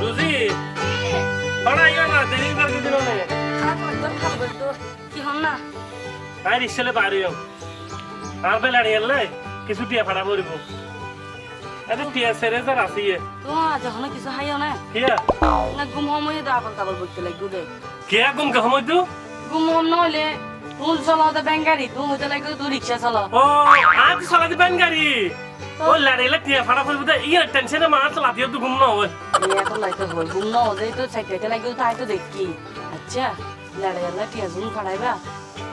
রুজি? পড়া ইয়া না দেরি করে দিল নে খারাপ একদম খারাপ তো কি হন না আই রিসলে বাড়িও আর এলে কিছু টিয়া ফাড়া পড়িব এতে টিয়া সেরে যার আসিয়ে তো যখন কিছু হাইও না কিয়া না গুম সময় তো আবার কাবার করতে লাগবে দে। কিয়া গুম কে সময় তো গুম হম নহলে তুই চলাও তো ব্যাংকারি তুই হইতে লাগবে তুই রিক্সা চলাও। ও আজ চলা দিবেন গাড়ি। ও লাড়িলে টিয়া ফাড়া পড়িব তো ইয়া টেনশনে মা চলা দিও তো গুম না হয়। এই এখন লাইতে হই গুম ন হলে তো সাইকেল লাগবে তাই তো দেখি আচ্ছা লাড়ে লাড়ে টিয়া জুম ফাড়াইবা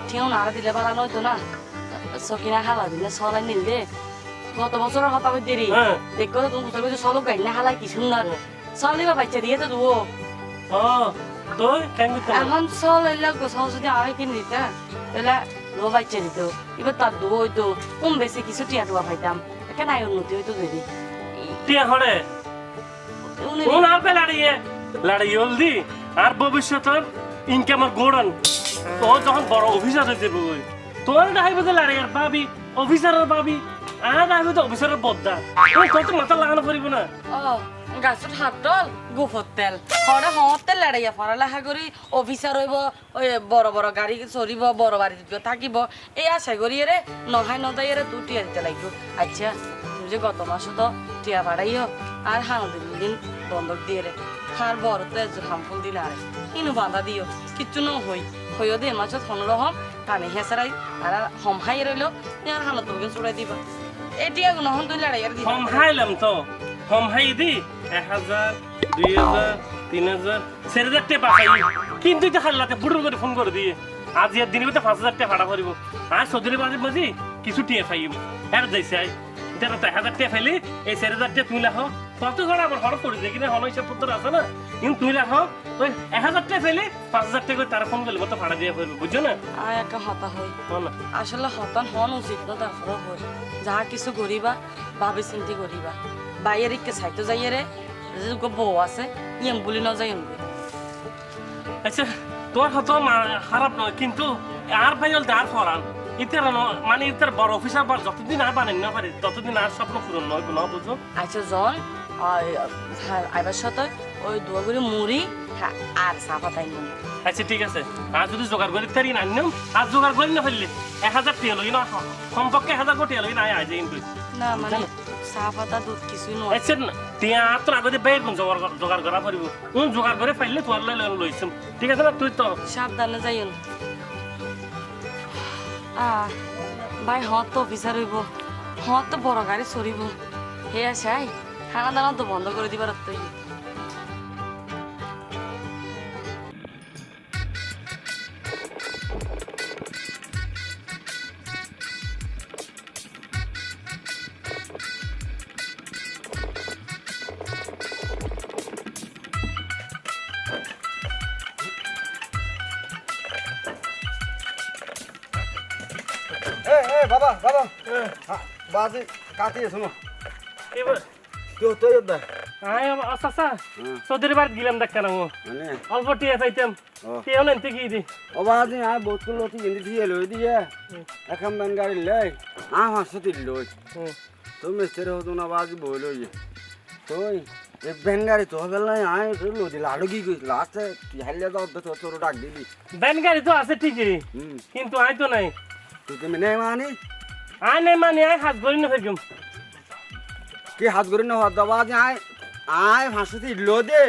ঠিও নাড়া দিলে পারা নয়তো না। সকিনা হালা দিলে সলাই নিলে গত বছর হপাবে দেরি হ্যাঁ। দেখো তো তুমি কোথাও সলো গাইলে না হালাই কি সুন্দর সলিবা বাচ্চা দিয়ে তো দুও ও তো কেন এখন চল এলে গোসাও যদি আড়াই কিনে দিতা। তাহলে লো বাচ্চা দিত এবার তার দুবো হইতো কম বেশি কিছু টিয়া টুয়া পাইতাম একে নাই উন্নতি হইতো যদি টিয়া হড়ে কোন আর লাড়িয়ে? লাড়িয়ে হলদি আর ভবিষ্যতের ইনকামের গোড়ন। তো যখন বড় অফিসার যাবে ওই তোর ডাইব যে লাড়িয়ার পাবি অফিসারের পাবি আর ডাইব তো অফিসারের বদ্দা। তোর তো মাথা লাগানো পারিব না। গাছত হাত তল গুফত তেল। হরে হত তেল লড়াইয়া পড়ালেখা করি অফিসার হইব বড় বড় গাড়ি চড়িব বড় বাড়ি থাকিব। এই আশা করি রে নহাই নদাই রে তুই টিয়া দিতে লাগবে। আচ্ছা তুই যে গত মাসে তো টিয়া বাড়াইও আর হানো দিন বন্ধক দিয়ে রে আর বড় তো এজোর হামফুল দিলে আরে ইনু বাঁধা দিও কিচ্ছু ন হই হইও দে মাছত হনলো হম টানি হেসারাই আর হম হাই রইল আর হানো তোকে চড়াই দিবা। এই টিয়া নহন তুই লড়াই আর দিবা। কম হাইলাম তো। কম হাই দি এক হাজার দুই হাজার তিন হাজার চার হাজার টাকা কিন্তু এটা হাল্লাতে বুড়ো করে ফোন করে দিয়ে আজ এর দিনে পাঁচ হাজার টাকা ভাড়া করিব। আর সদরে বাজে মাঝি কিছু টিয়া পাইব আর যাইছে আই। এটা তো এক হাজার টাকা ফাইলি এই চার হাজার টাকা তুই লাখো। কত ঘর আমার হিসাব পত্র আছে না? কিন্তু তুই লাখো ওই এক হাজার টাকা ফাইলি পাঁচ হাজার টাকা করে ফোন করলে মতো ভাড়া দিয়ে ফেলব বুঝছ না? আর একটা হতা হই। আসলে হতান হন উচিত না তারপরে হই। যাহা কিছু করিবা ভাবি চিন্তি করিবা বাইয়ের ইকে সাইতো যাইয়ে রে যে বউ আছে ইয়েম বলি ন যাই আচ্ছা তোর হয়তো খারাপ নয় কিন্তু আর ভাই হল আর ফরান ইতার ন- মানে ইতার বড় অফিসার বার যতদিন আর বানেন না পারে ততদিন আর স্বপ্ন পূরণ নয় কোনো বুঝো আচ্ছা জন আইবার সাথে ওই দুয়াগুড়ি মুড়ি হ্যাঁ, আর সাফা তাই আচ্ছা ঠিক আছে। আর যদি জোগাড় করি তারি না নিলাম আর জোগাড় করি না ফেললে এক হাজার টিয়া লই না কমপক্ষে এক হাজার কোটি লই না আজ কিন্তু না মানে দুধ আর আগতে যোগাৰ কৰা কোন করে ফেললে তোর লই লইছম ঠিক আছে না তুই তো। সাবধানে যাইন আহ ভাই হত তো অফিসার হইব। হত তো বড় গাড়ি চড়িব হে আসাই খানা দানা তো বন্ধ করে দিবার তুই। কাটিয়ে শোনো। এবার কেউ তো দা আয় আচ্ছা বাড়ি গেলাম দেখ কেন মানে? অল্প টিয়া চাইতাম। টিয়া নেন থেকে দি? ও বাজি আ বোতল লতি গেন্দি দিয়ে লই দিয়ে। এখন বেন গাড়ি লই আ হাসু তিল লই। তো মিস্ত্রি হতো না বাজি বই লই তুই এ বেন গাড়ি তো হবে না আয় তো লো দিল আলো কি কইস লাস্টে কি হাইলে দাও তো তোর ডাক দিলি। ব্যান গাড়ি তো আছে ঠিকই। কিন্তু আয় তো নাই। তুই কি মেনে মানি। আয় নাই মানে আয় হাত গড়ি না কি হাত করে না হাত দাও বাজি আয় আয় হাসু তিল দে।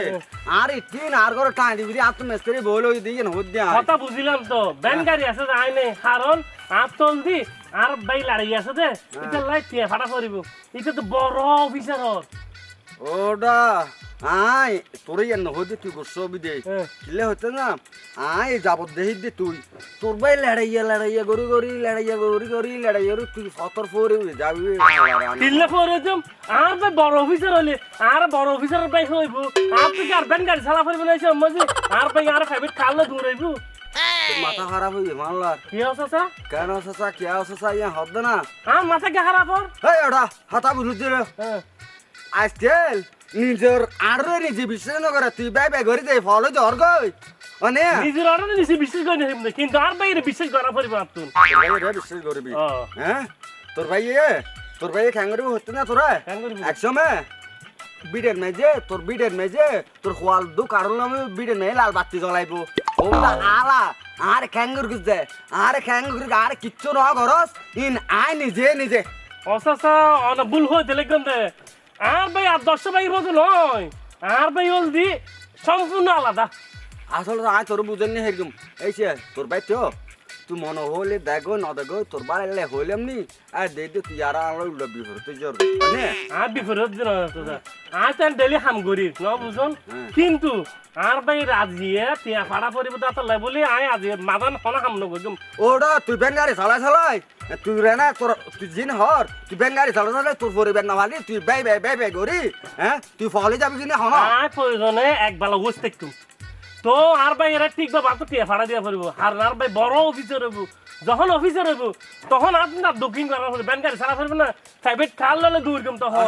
আর ইতিন আর করে টাই দিবি আর তো মিস্ত্রি বই লই দিয়ে হদ দিয়া কথা বুঝিলাম তো। ব্যান গাড়ি আছে যে আয় নাই কারণ আর তল দি আর বাই লাড়ি আছে দে এটা লাই ফাটা করিব এটা তো বড় অফিসার ওটা আয় তোরে ইয়ার নহদে তুই গোস দে হ্যাঁ। কিলে হতে না? আয় যাবত দেহি দে তুই। তোর ভাই লড়াইয়া লড়াইয়া গরু গরি লড়াইয়া গরি গরি লড়াইয়া গরু তুই সতর ফোরে যাবি তিনলে পরে যাম আর ভাই বড় অফিসার হলে আর বড় অফিসার বাই হইব। আর তুই আর ব্যান গাড়ি চালা ফেরবে না মজি আর ভাই আর খাইবে খালে দূর হইব মাথা খারাপ হয়ে মানলার কি স্যার? কেন সসা কে সসা ইয়া হদ না। আর মাথা কে খারাপ হর হেই ওটা হাতা বুঝু দিলে হ্যাঁ আজকেল নিজের আর নিজে বিশ্বাস নকরে তুই বাই বাই ঘরে যাই ফলো জ্বর গই। মানে নিজের অর্ডার নিছি বিশ্বাস করে কিন্তু আর বাইরে বিশ্বাস করা বিশ্বাস করবি। হ্যাঁ? তোর ভাই এ তোর ভাই খ্যাঙ্গরি হতে না তোরা? কেন করবি একসময় বিডের মেজে তোর বিডের মেজে তোর খোয়াল দু কারণ আমি বিডের মেয়ে লাল বাতি জ্বলাইবো। ওটা আলা আর খ্যাঙ্গুর গুজে আর খ্যাঙ্গুর আর কিচ্ছু ন ঘরস ইন আয় নিজে নিজে। অসাসা অন ভুল হইতে লিখবেন দে আর ভাই আর দশটা ভাই মতো নয়। আর ভাই হলদি সম্পূর্ণ আলাদা। আসলে আয় তোর বুঝেন নি হেরকম এই সে তোর ভাই তো তুই মনে হলে দেখো না দেখো তোর বাড়ি হইলাম নি। আর দে দে তুই আর আমার উল্টা বিফর তুই জোর মানে আর বিপরীত দিন তার ডেলি হাম গরিব না বুঝুন? কিন্তু আর ভাই রাজিয়ে টিয়া ফাড়া পরিব তাতলাই বলি আয় আজি মাদান হনা হাম নগম ওটা তুই গাড়ি চালাই চালাই। তুই রে না তোর তুই জিন হর তুই গাড়ি চালাই চালাই তোর পরিবার না ভালি তুই বাই বাই বাই বাই করি হ্যাঁ তুই ফলে যাবি কিনা হন? আর প্রয়োজনে এক বেলা বসে দেখতুম তো আর ভাই এরা ঠিক বা তো টিয়া ফাড়া দিয়া পড়ব আর আর ভাই বড় অফিসার হইব যখন অফিসার হইব তখন আপনি না দক্ষিণ করা পড়বে ব্যান গাড়ি চালা ফেলবে না প্রাইভেট কার ললে দূর গম তখন।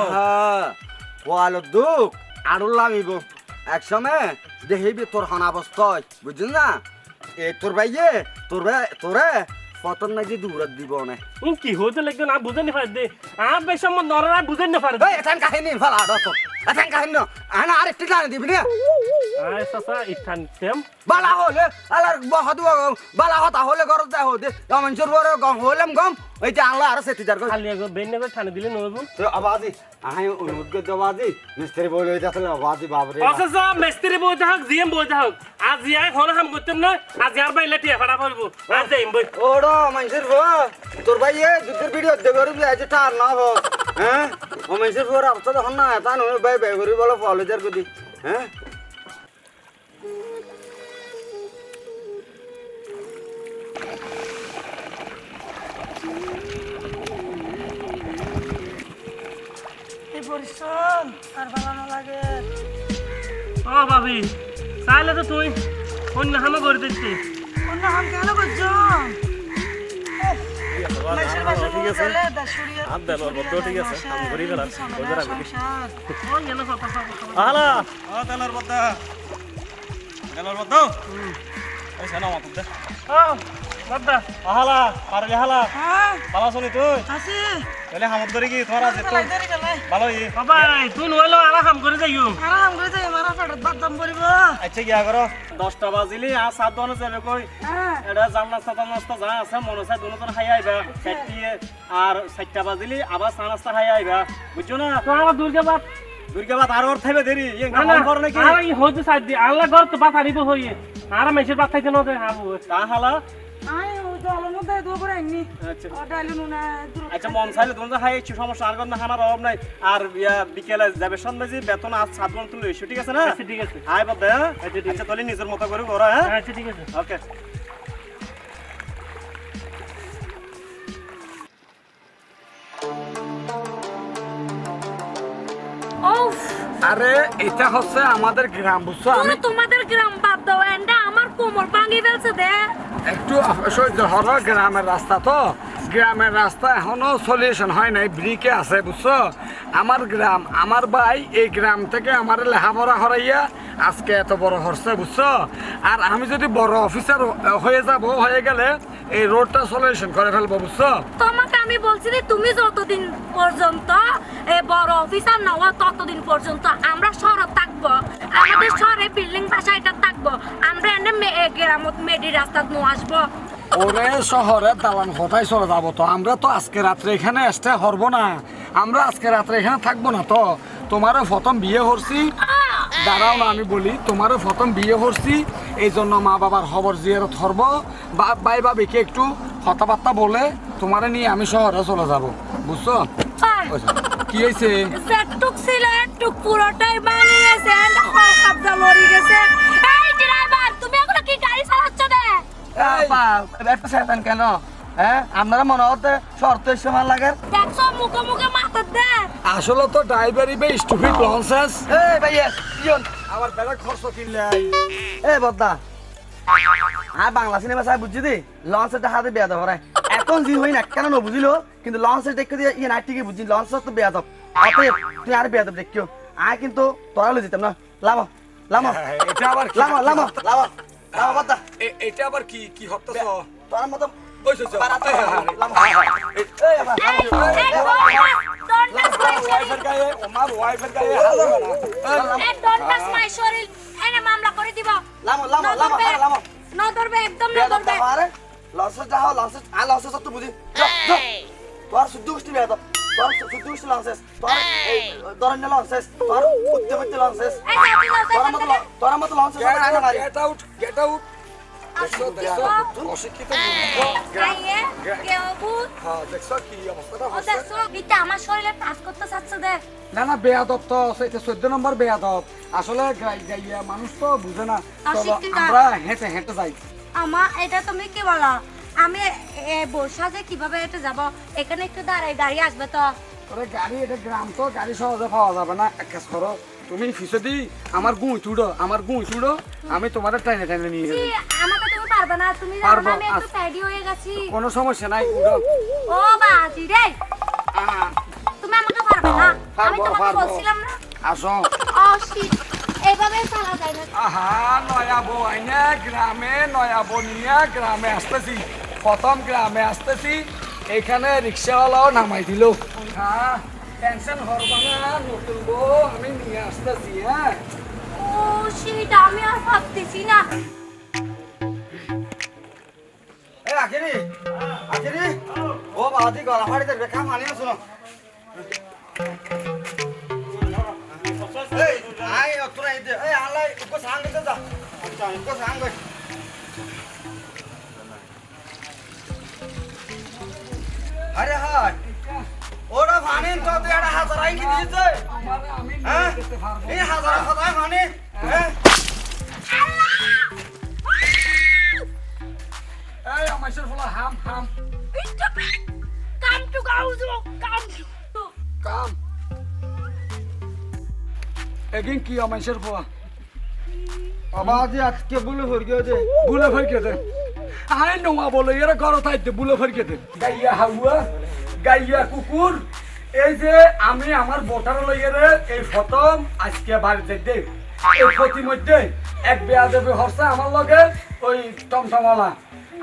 পোয়ালো দুঃখ আরও লামিব। এক সময় দেখিবি তোর হন অবস্থায় বুঝলি না? এ তোর ভাইয়ে তোর তোরে পতন নাকি দূরত দিব না? কি হতে লাগবে না বুঝে নি পারে দে আর বেশ আমার ওরা বুঝে নি পারে এখান কাহিনী ভালো তোর এখান কাহিনী আনা আর একটু টানে দিবি না আয় সাসা ইঠান তেম বালা হলে আলার বহত বালা হতা হলে ঘরত যা হতে মানুষের বড় গম হলাম গম ওই যে আনলা আর সেটি যার খালি একবার বেন করে ঠানে দিলে নবু তো আবাজি আই অনুমোদ আবাজি মিস্ত্রি বলে হইতে আসলে আবাজি বাবরে অসেসা মিস্ত্রি বইতে হোক জিএম বইতে হোক আজ ইয়াই হন হাম করতাম না আজ আর ভাই লেটিয়া ফাড়া পড়ব আজ যাইম বই ওড়ো মানুষের বউ তোর ভাই এ যুদ্ধের ভিডিও দেখে করবি আজ টার না হো হ্যাঁ? মানুষের অবস্থা তখন না তা নয় ভাই ভাই করি বলো ফলো যার গদি হ্যাঁ? পরিশ্রম আর ভালো লাগে। ও ভাবি চাইলে তো তুই অন্য হামে করে দিচ্ছি অন্য হাম কেন করছ? ঠিক আছে হাত দেব বদ্ধ ঠিক আছে হাম করি গেলাম ওদের আগে ওই এনে কথা কথা আলা ও তেলর বদ্দা তেলর বদ্দা এই সানা মাতুক দে ও আহালা পারলে হালা ভালো শুনি তুই আছে তাহলে হামত ধরে কি তোরা যে তো ভালো ই বাবা তুই নইলো আর হাম করে যাইও আর হাম করে যাই মারা পড়িব আচ্ছা গিয়া করো। বাজিলি আর সাত দনে যাবে কই? এটা জাল নাস্তা নাস্তা যা আছে মনে চাই দুনো জন খাই আইবা। চারটি আর চারটা বাজিলি আবার চা নাস্তা খাই আইবা। বুঝছ না? তো আমার দুর্গাবাদ দুর্গা বাদ। আর ওর থাইবে দেরি। ইয়ে না না। কর নাকি? আর হইতে সাইড দি আল্লাহ ঘর তো বাত আনিব হইয়ে। আর মেসের বাত খাইতে নতে হাবু তা হালা? আই ও জলের মধ্যে দো করে আইনি আচ্ছা। ডাইলে নুনা আচ্ছা মন চাইলে তোমরা খাই ইচ্ছু সমস্যা আর কোনো খানার অভাব নাই। আর বিকেলে যাবে সন্ধ্যাজি বেতন আজ সাত তুলে ইস্যু ঠিক আছে না? আচ্ছা ঠিক আছে। আয় বাদ হ্যাঁ? আচ্ছা তাহলে নিজের মতো করে করো হ্যাঁ? আচ্ছা ঠিক আছে। ওকে। আরে এটা হচ্ছে আমাদের গ্রাম বুঝছ? তুমি তোমাদের গ্রাম বাদ দাও এন্ডা আমার কোমর ভাঙি ফেলছে দে। একটু সহ্য হলো গ্রামের রাস্তা তো। গ্রামের রাস্তা এখনও সলিউশন হয় নাই ব্রিকে আছে বুঝছ? আমার গ্রাম আমার ভাই এই গ্রাম থেকে আমার লেখাপড়া হরাইয়া আজকে এত বড় হচ্ছে বুঝছ? আর আমি যদি বড় অফিসার হয়ে যাব হয়ে গেলে এই রোডটা সলিউশন করে ফেলব বুঝছ? তোমাকে আমি বলছি যে তুমি যতদিন পর্যন্ত এ বড় অফিসার না হওয়া ততদিন পর্যন্ত আমরা শহরে থাকব। আমাদের শহরে বিল্ডিং বাসা এটা থাকব। আমরা এনে গ্রামত মেডি রাস্তাত নো আসব। ওরে শহরে দালান কোথায় চলে যাব তো? আমরা তো আজকে রাত্রে এখানে স্টে হরব না। আমরা আজকে রাত্রে এখানে থাকব না তো? তোমারও প্রথম বিয়ে করছি দাঁড়াও না, আমি বলি, তোমারও প্রথম বিয়ে করছি এই জন্য মা বাবার খবর জিয়ারত হরব। বা বাই বাবিকে একটু কথাবার্তা বলে তোমারে নিয়ে আমি শহরে চলে যাব বুঝছ? কি হয়েছে? যেটুক ছিল একটুক পুরোটাই ভাঙি গেছে এন্ডা হয় কাবজা লড়ি গেছে। এই ড্রাইভার তুমি এগুলো কি গাড়ি চালাচ্ছ না একটা শয়তান কেন? হ্যাঁ আপনারা মনে হতে শর্ত সময় লাগে? দেখছ মুখে মুখে মাথা দে। আসলে তো ড্রাইভারি বে স্টুপিড লঞ্চেস এই ভাইয়া কিয়ন আমার বেলা খরচ বদ্দা আর বাংলা সিনেমা সাহেব বুঝছি দি? লঞ্চের দেখা হাতে বেয়াদব হরে এখন জি হই না কেন ন বুঝিল? কিন্তু লঞ্চের দেখে দিয়ে ইয়ে নাইটিকে বুঝছি লঞ্চের তো বেয়াদব। অতএব তুই আর বেয়াদব দেখিও। আয় কিন্তু তোরা লই যেতাম না। লামো লামো এটা আবার? লামো লামো লামো লামো বদ্দা এটা আবার কি? কি হত্যা তোর মতো ওই সে বারাতে লামো। এই আবার মামলা করে দিব। লামো লামো লামো ধরবে না ধরবে একদম না ধরবে আ লসেস তো বুঝি। তোর শুদ্ধ গোষ্ঠী বেয়াদব তোর শুদ্ধ গোষ্ঠী লসেস তোর তোর তোর মতো তোর মতো লসেস গেট আউট গেট আউট দেখছ দেখছ অশিক্ষিত কে অবুত হ্যাঁ দেখছ কি অবস্থাটা ও হচ্ছে? দেখছ এটা আমার শরীরে টাচ করতে চাচ্ছে দেখ। না না বেয়াদব তো সেটা চোদ্দ নম্বর বেয়াদব। আসলে মানুষ তো বুঝে না। আমরা হেঁটে হেঁটে যাই। আমা এটা তুমি কি বলো? আমি বর্ষা যে কীভাবে এটা যাব? এখানে একটু দাঁড়াই গাড়ি আসবে তো। তোরে গাড়ি এটা গ্রাম তো গাড়ি সহজে পাওয়া যাবে না। এক কাজ করো তুমি ফিসে দি আমার গুঁ চুড়ো আমার গুঁ চুড়ো আমি তোমার টাইনে টাইনে নিয়ে যাব। আমাকে তুমি পারবে না তুমি জানো আমি একটু প্যাডি হয়ে গেছি। কোনো সমস্যা নাই উড়ো ও বাজি রে! তুমি আমাকে পারবে না? আমি পারব, তোমাকে বলছিলাম না? আসো। ও শিট এইভাবে চালা যায় না। আহা নয়া বউ আইনে গ্রামে নয়া বউ নিয়ে গ্রামে আসতেছি। প্রথম গ্রামে আসতেছি এখানে রিক্সাওয়ালাও নামাই দিল। হ্যাঁ টেনশন হরবা না নতুন বউ আমি নিয়ে আসতেছি হ্যাঁ? ও শিট আমি আর ভাবতেছি না। এই আখিরি আখিরি। ও বাদি গলা ফাড়ি দেবে না শুনো। এই আলাই উকো সাঙ্গ দে যা। আচ্ছা উকো সাঙ্গ আরে হাই ওরা ফানিন তো তুই একটা হাজার আই কি দিয়েছে। আমারে আমি হ্যাঁ? এই হাজার হাজার ফানি। হ্যাঁ? এই আমাদের ফলা হাম হাম। কাম টু গাউজো কাম টু। কাম। এগিন কি আমাদের ফলা আবাদি আজকে বলে হরগে দে, বুলে ফরকে দে। আই নোয়া বলে এরা ঘর থাইতে বুলে ফরকে দে। গাইয়া হাউয়া গাইয়া কুকুর এই যে আমি আমার ভোটার লইয়েরে এই প্রথম আজকে বাড়িতে দে এই প্রতিমধ্যে এক বেয়া দেবী হর্ষ আমার লগে, ওই টমটমওয়ালা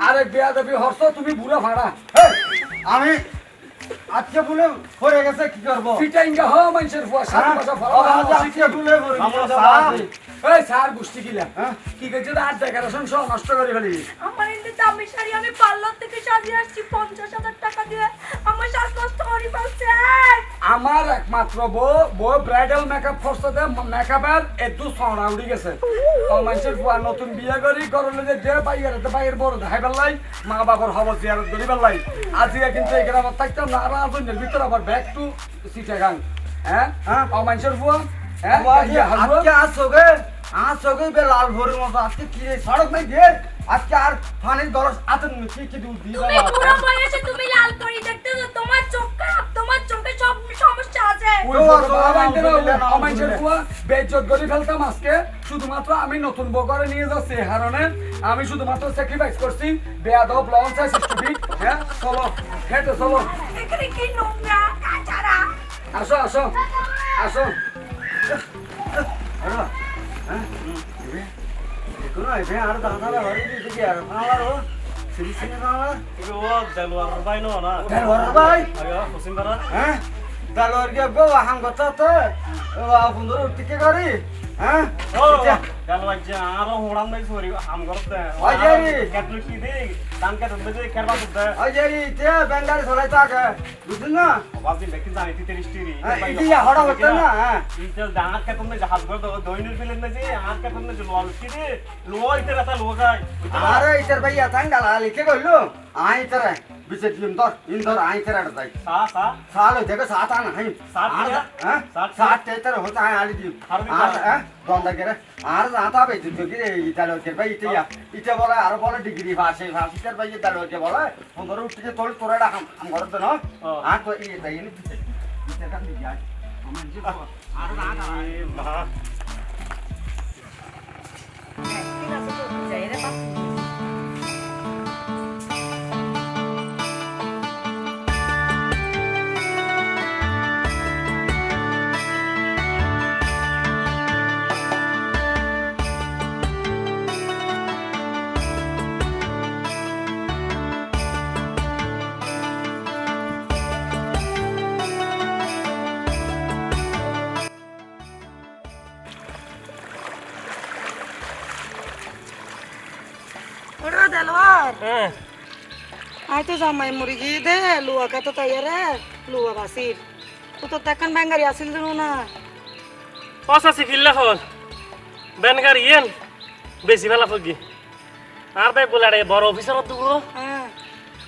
আর এক বেয়া দেবী হর্ষ তুমি বুড়া ভাড়া। আমি আজকে বলে হরে গেছে কি করব? ফিটাইঙ্গা হ মানুষের ফুয়া সারা কথা আজকে বলে এই স্যার গুষ্টি কিলা। কি কইছে আর ডেকোরেশন সব নষ্ট করে ফেলি। আমার এতে দামি শাড়ি আমি পার্লার থেকে সাজিয়ে আসছি পঞ্চাশ হাজার টাকা দিয়ে। আমার শ্বাসকষ্ট করে ফেলছে আমার একমাত্র বউ বউ ব্রাইডাল মেকআপ ফর্স দে মেকআপের একটু সরা উড়ি গেছে। মানুষের বুয়া নতুন বিয়ে করি করলে যে যে বাইয়ের বাইয়ের বড় দেখাই পেলাই মা বাবার খবর জিয়ারত করি পেলাই আজকে কিন্তু এখানে আমার থাকতাম না আর আজনের ভিতরে আবার ব্যাক টু সিটাগাং হ্যাঁ? হ্যাঁ। ও মানুষের বুয়া হ্যাঁ? আজকে গাইয়া বে লাল ভোরের মতো আজকে কি রে? সড়ক নাই দে আজকে আর ফানির দরস আতন কি কি দুধ দিয়ে তুমি বুড়ো বয়সে তুমি লাল করি দেখতেছো তোমার চোখ খারাপ চোখে সব সমস্যা আছে। করে ফেলতাম আজকে। শুধুমাত্র আমি নতুন বউ করে নিয়ে যাচ্ছি এই কারণে আমি শুধুমাত্র স্যাক্রিফাইস করছি। বেয়াদব লঞ্চ আছে হ্যাঁ চলো হেঁটে চলো। এখানে কি নোংরা কাঁচারা আসো আসো আসো। কোনো আইবে আর দাদা বাড়ি দিতে কি আর ফানালারো সিরি সিরি ফানালা ಇದು দালরগে গো হাঙ্গত তো সুন্দর টিকে করি? হ্যাঁ? ও গালবাজ্জা আরও হোড়াম নাই সরি হাম করতে। ওই জেরি কেটল কি দে দাম কেটল দে কেরবা দে ওই জেরি তে বেঙ্গালি সরাই তাকে বুঝিন না বাজি লেকিন জানি তি 30 টিরি ইতি হড়া হতে না হ্যাঁ। ইতে দাঁত কেটল মে জাহাজ গো দইনুর ফেলেন না যে আর কেটল মে লোয়াল কি দে লোয়া ইতে রাতা লোগা আরে ইতে ভাইয়া তাঙ্গালা লিখে বিছে দিন ধর ইন ধর আই ইতারে তাই সা সা সাল দেখো সাত আন হাই সাত আর দিয়া? হ্যাঁ সাত সাত তেতার হতে আই আলি দি আর দি আর কয়? হ্যাঁ দন্দা করে। আর জাতা বে তুই কি ইতালো কে ভাই ইতে ইয়া ইতে বলে আর বলে ডিগ্রি ভাষে ভাষিকার ভাই ইতালো কে বলে সুন্দর উঠতে তোল তোরা রাখাম আম ঘর তো না ও। আর তো ই তাই নি বিছে বিছে কাম দি যায় আমার যে আর না না মা। যাই রে আই তো জামাই মুড়ি গিয়ে দে লুয়া বাসির তো তো তেকান ব্যাঙ্গারি আসিল দিন না পঁচাশি কিল্লা হল বেনগার ইয়েন বেশি বেলা ফগি আর ভাই বলে বড় অফিসার দেবো হ্যাঁ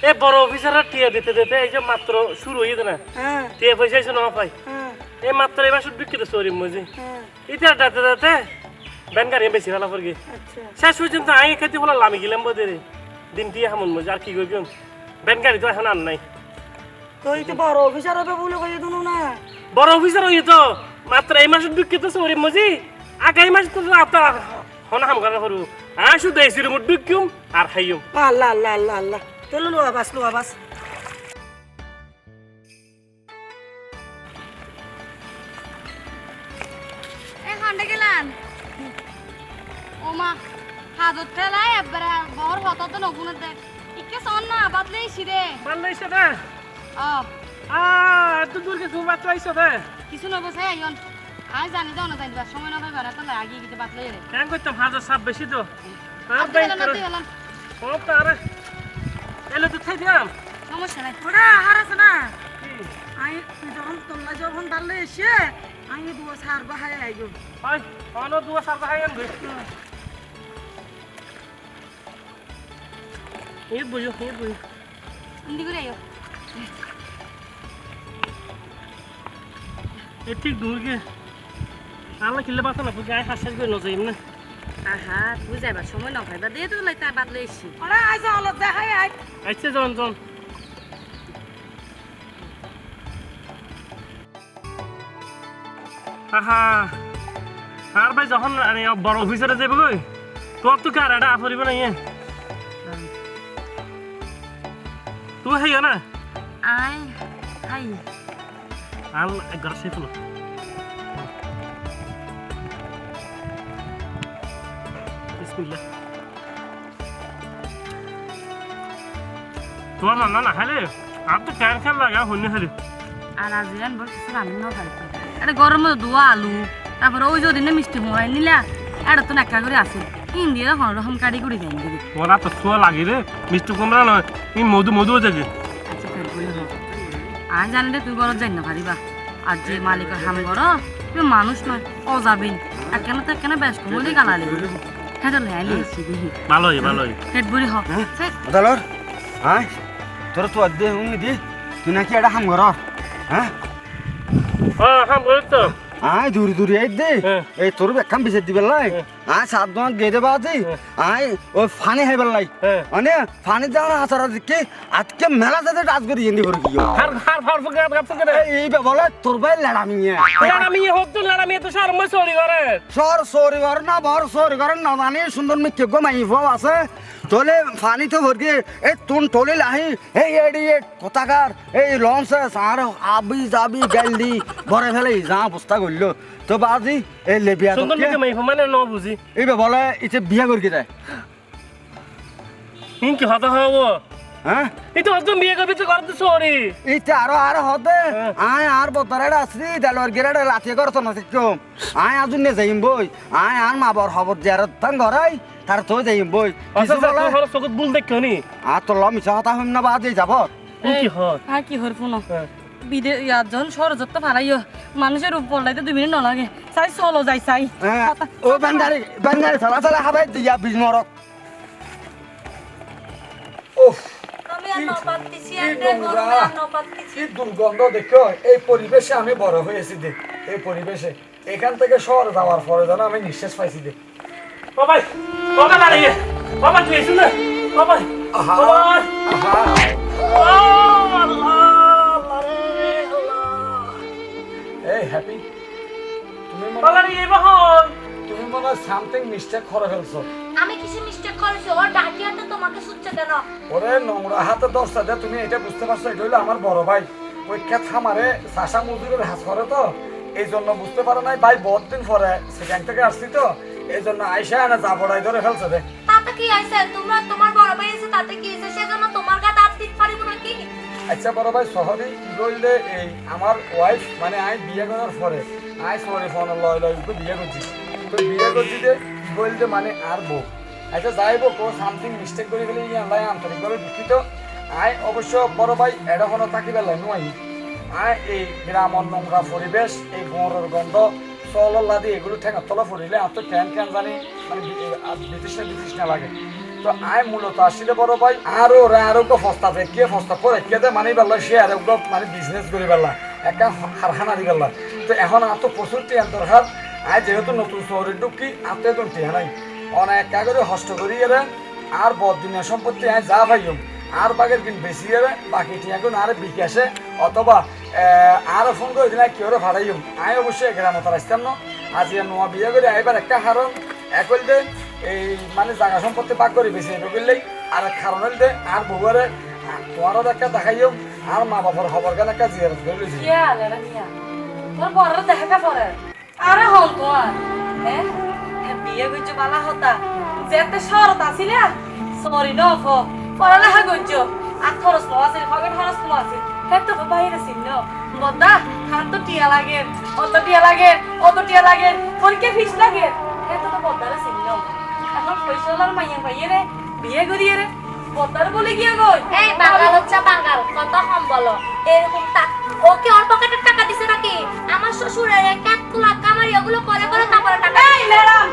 এ বড় অফিসার টিয়া দিতে দিতে এই যে মাত্র শুরু হয়ে না হ্যাঁ টিয়া পয়সা এসে না পাই হ্যাঁ এই মাত্র এবার শুধু বিক্রি সরি মজি হ্যাঁ ইটা দাতে দাতে ইয়ে বেশি বেলা ফগি আচ্ছা শেষ পর্যন্ত আগে খেতে বলে লামি গেলাম বোধে দিন টিয়া হামন মজি আর কি করবি বেনগাড়ি তো এখন আর নাই। তো এই তো বড় অফিসার হবে বলে কই দিন না। বড় অফিসার হই তো মাত্র এই মাসে বিক্রি সরি মজি। আগামী মাস তো আপনার হন হাম করা। করব আর শুধু এসি রুম বিকিম আর খাইম আল্লাহ আল্লাহ আল্লাহ আল্লাহ চলো লুয়া বাস লো বাস এ খান্ডে গেলান? ওমা। হাজত ঠেলাই এবারে বহর হত তো নগুনে দে ইকে সন না বাদলে শিরে ভালো হয়েছে ও আহ এত দূর কে তুমি বাচ্চা হয়েছে কিছু নব সাই আইন আই জানি দাও না জানিবা। সময় না পাইবা তো লাগি গিতে বাদলে রে কেন করতাম হাজার সাপ বেশি তো? গেলেন না করে। সব তো আরে এলে তো খাই দিলাম সমস্যা নাই। ওরা হার না? আই যখন তোমরা যখন ডাললে এসে আমি দুয়া সার বাহাই আইগো হয় অনো দুয়া সাপ খাই আনবে এই বুঝো এই বুঝো ইন্দি করে আইও এ ঠিক দূর গে আল্লাহ কিল্লে বাতা না পুজো আয় হাসাস করে নজাইম না আহা তুই যাইবা সময় না পাইবা দে তো লাইতা বাদলে এসি ওরা আই যা হলো দেখাই আই আচ্ছা জন জন আহা আর ভাই যখন বড় অফিসারে যাবে গই তোর তো কার এটা আফরিব না ইয়ে তুই হাইও না আই হাই আল একবার সে ফেলো বিসমিল্লাহ তোমার না না হালে আর তো ক্যান খেল লাগা হন্য হালে আর আজিরান বল কিছু রান্না না পারি এটা গরম দুয়া আলু তারপরে ওই যদি মিষ্টি মোড়াই নিলা এটা তো নাকা করে আছে হিন্দি হন রকম কাটি করে যাই দিবি ওরা তো সোয়া লাগে রে মিষ্টি কুমড়া নয় ই মধু মধু যাবে আচ্ছা বলে হোক জানি রে তুই গরত যাই না পারিবা আর যে মালিকের হাম গর তুই মানুষ নয় অজাবিন। একেন তো একেন ব্যস্ত বলে গালালি। হেটা লেয়ালি এসি দেখি। ভালোই ভালোই হেট বুড়ি হোক দালর হ্যাঁ তোর তো অধ্যে হুম দি তুই নাকি এটা হাম ঘর হ্যাঁ? হ্যাঁ হ্যাঁ বলি তো। আয় দূর দূর এই দে। হ্যাঁ। এই তোর বেকাম বিছে দিবে লাই। আয় সাত দোয়া গে দেবা দি আয় ও ফানি হাইবার লাই হ্যাঁ। মানে ফানি দেওয়ার হাসারা দিকে আজকে মেলা যাতে করে ইন্দি করে কি হার হার হার ফুকে গাপ ফুকে এই বলে তোর ভাই লাড়ামি লাড়ামি হোক তো লাড়ামি তো সার মই সরি করে সর ঘর না বর সরি ঘর না জানি সুন্দর মে কেগো মাই ফাও আছে। তোলে ফানি তো ভরকে এই তুন তোলে লাহি এই এডি এ কোথাকার এই লঞ্চ সার আবি যাবি গেলদি বরে ফেলে যা অবস্থা করল। তো বাজি এই লেবিয়া সুন্দর মিকে মানে ন বুঝি। এই বলে ইতে বিয়া করকে ইন কি হতা হব হ্যাঁ? এই তো হতো বিয়ে করবি তো করতে সরি ইতে আরও আরও হতে। আয় আর বতরেটা আসছি দেলোর গেরেটা লাথিয়ে করতো না শিখো আয় আজুন নে যাইম বই। আয় আর মা বর খবর দিয়ার তাং ঘরাই তার তো যাইম বই। কিছু বলে তো হলো চকুত বুল আর তো ল মিছা কথা হইম না বাদ যাব কি হয়? আর কি হর ফোন হ্যাঁ। বিদে মানুষের উপর লাইতে দুই মিনিট নলাগে। চাই চলো যাই চাই। ও দিয়া বিজ মরক। ওফ দুর্গন্ধ দেখো এই পরিবেশে আমি বড় হয়েছি দে এই পরিবেশে। এখান থেকে শহর যাওয়ার পরে যেন আমি নিঃশ্বাস পাইছি দে। ও ভাই দাঁড়িয়ে বাবা তুই এসে না। বাবা আহা। আহা, হ্যাপি তুমি মনে তুমি মনে সামথিং মিস্টেক করে ফেলছো। আমি কিছু মিস্টেক করেছি ওর ডাকিয়াতে তোমাকে সুচ্ছে কেন? ওরে নোংরা হাতে দশটা দে তুমি এটা বুঝতে পারছ এটা হইল আমার বড় ভাই। ওই কে থামারে চাষা মজুরের হাত করে তো এই জন্য বুঝতে পারো নাই ভাই বহুত দিন পরে সেখান থেকে আসছি তো এই জন্য আইসা না জাবড়াই ধরে ফেলছে দে তাতে কি হয়েছে তোমরা তোমার বড় ভাই এসে তাতে কি সেজন্য তোমার আচ্ছা বড় ভাই শহরে বললে, এই আমার ওয়াইফ মানে আমি বিয়ে করার পরে, আই সরি ফোন লয় লয় ওকে বিয়ে করছি। তো বিয়ে করছি যে, কি বলতে মানে আর বউ। আচ্ছা যাইব কো সামথিং মিস্টেক করে ফেলে ইয়ে আল্লাহ আন্তরিকভাবে দুঃখিত। আয় অবশ্য, বড় ভাই এটা কোনো থাকিবে নুয়াই আয় এই গ্রামর নোংরা পরিবেশ, এই গোঁড়ের গন্ধ চল্লাদি এগুলো ঠেঙা তলা আর তো ক্যান ক্যান জানি মানে বিতৃষ্ণা বিতৃষ্ণা লাগে। তো আয় মূলত আসলে বড় ভাই, আরও ওরা আরও ফস্তা কে ফস্তা করে কে মানে বেলা সে আর মানে বিজনেস করে বেলা, একা কারখানা দি বেলা। তো এখন আর তো প্রচুর টিয়ান দরকার। আয় যেহেতু নতুন শহরে ঢুকি আর তো এখন টিয়া নাই। অনেক করে হস্ত করি এরা, আর বদিনের সম্পত্তি আয় যা ভাইম আর বাগের কিন বেশি যাবে বাকি টিয়াগুন আর বিকাশে, অথবা আরও ফোন করে দিলে কেউ ভাড়াইম। আয় অবশ্যই গ্রামে তার আসতাম না। আজ নোয়া বিয়ে করে আইবার একটা হারণ, এক হইলে এই মানে জায়গা সম্পত্তি বাক করে বেশি করলেই আর এক কারণ হইলে আর বউয়ারে তোমারও একটা দেখাইও, আর মা বাবার খবর কেন একটা জিয়ারত করে লইছি? তোর আরে হল তো আর হ্যাঁ এ বিয়ে করছ বালা হতা। যেতে শরত আসিলে সরি ন, ফ, পড়ালেখা করছ। আর খরচ নো আছে ফগে খরচ নো আছে। হে তো বাইরে ন বদা, খান তো টিয়া লাগে, অত টিয়া লাগে, অত টিয়া লাগে। পরীক্ষা ফিস লাগে? হে তো বদারে এখন পয়সালার মাইয়া পাইয়ে রে বিয়ে করিয়ে রে বদার বলে গিয়ে গই এই বাঙাল হচ্ছে বাঙাল কত কম বলো। এরকম তা ওকে ওর পকেটের টাকা দিছে নাকি? আমার শ্বশুরের এক লাখ কামারি ওগুলো করে করে তারপরে টাকা এই লেড়াম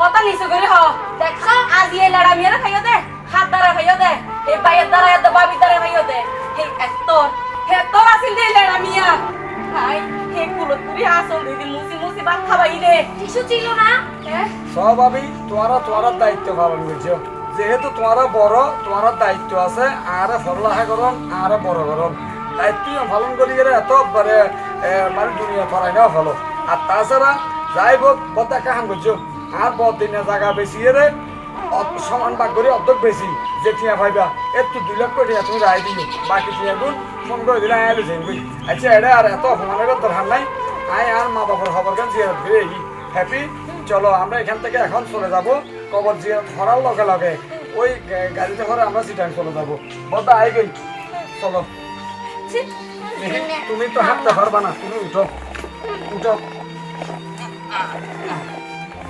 কথা নিচু করে হ দেখছ আজ এই লেড়াম এর খাইও দে হাত দ্বারা খাইও দে এই বাইয়ের দ্বারা এত বাবির দ্বারা খাইও দে। এই এস্তর হে তোর আসিল দে লেড়াম ইয়া হাই হে কুলত পুরি আসল দিদি মুসি ভাত খাবাই দে টিস্যু ছিল না? হ্যাঁ? স্বভাবই তোমারা তোমার দায়িত্ব পালন করছ। যেহেতু তোমারা বড় তোমার দায়িত্ব আছে আর ফরলাহা করন আর বড় করন। দায়িত্ব পালন করি গেলে এত মানে এ, মানে দুনিয়া ফরাই না ভালো। আর তাছাড়া যাই হোক বদা কাহান করছ আর বদিনের জায়গা বেশি এরে অত- সমান ভাগ করে অর্ধেক বেশি যে টিয়া ভাইবা। একটু দুই লক্ষ টিয়া তুমি রায় দিও। বাকি টিয়া গুণ ফোন করে দিলে আয় যাই আচ্ছা এটা আর এত অপমানের দরকার নাই। আয় আর মা বাবার খবর কেন জিয়ারত করে হ্যাপি? চলো আমরা এখান থেকে এখন চলে যাব। কবর জিয়ারত করার লগে লগে। ওই গাড়িতে করে আমরা সিটাং চলে যাব। বদা আই গই। চলো। তুমি তো হাঁটতে পারবা না। তুমি উঠো। উঠো।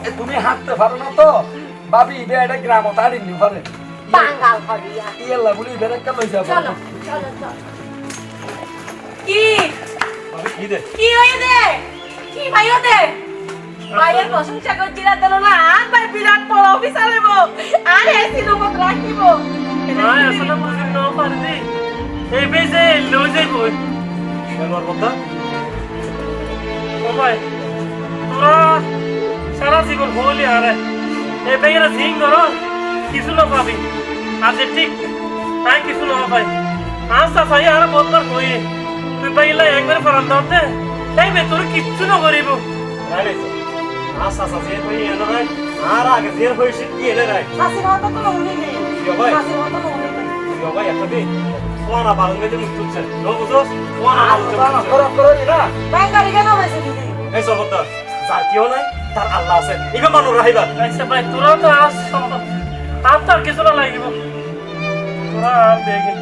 এ, তুমি হাঁটতে পারো না তো? ভাবি ইবে এটা গ্রাম তাড়ি নি পারে বাঙাল হরিয়া ইয়েলা বলি ইবে একটা লই যাব। চলো চলো চলো। কি? কি দে কি দে কি দে ভাইয়ের প্রশংসা করছিলা দিল না আর ভাই বিরাট বড় অফিসার হইব। আর এসি নগদ রাখিব। আয় আসলে বুঝি ন পারদি এই বেজে ও ভাই তোরা সারা জীবন হলি আরে এই বেগেরা জিং করো কিছু না পাবি। আজ ঠিক আয় কিছু না পাই আজ সাফাই আর বদলার কই তুই পাইলা একবার ফরান দাওতে এই বে তোর কিচ্ছু না করিব। রাইলে আস আস যে কই এনে রাই আর আগে যে হইছে কি এনে রাই হাসি কথা তো মনে নেই। ভাই। হাসি কথা মনে নেই। ইয়ো ভাই একটা দিন। সোনা বালন মেতে মুখ তুলছে। নো বুঝো সোনা বালন করো করো না? ভাই গাড়ি কেন হয়েছে দিদি? এই সবতা যার কেউ নাই তার আল্লাহ আছে। ইগো মানুষ রাহিবা। আচ্ছা ভাই তোরা তো আস আর তার কিছু না লাগিব। তোরা আর দেখেন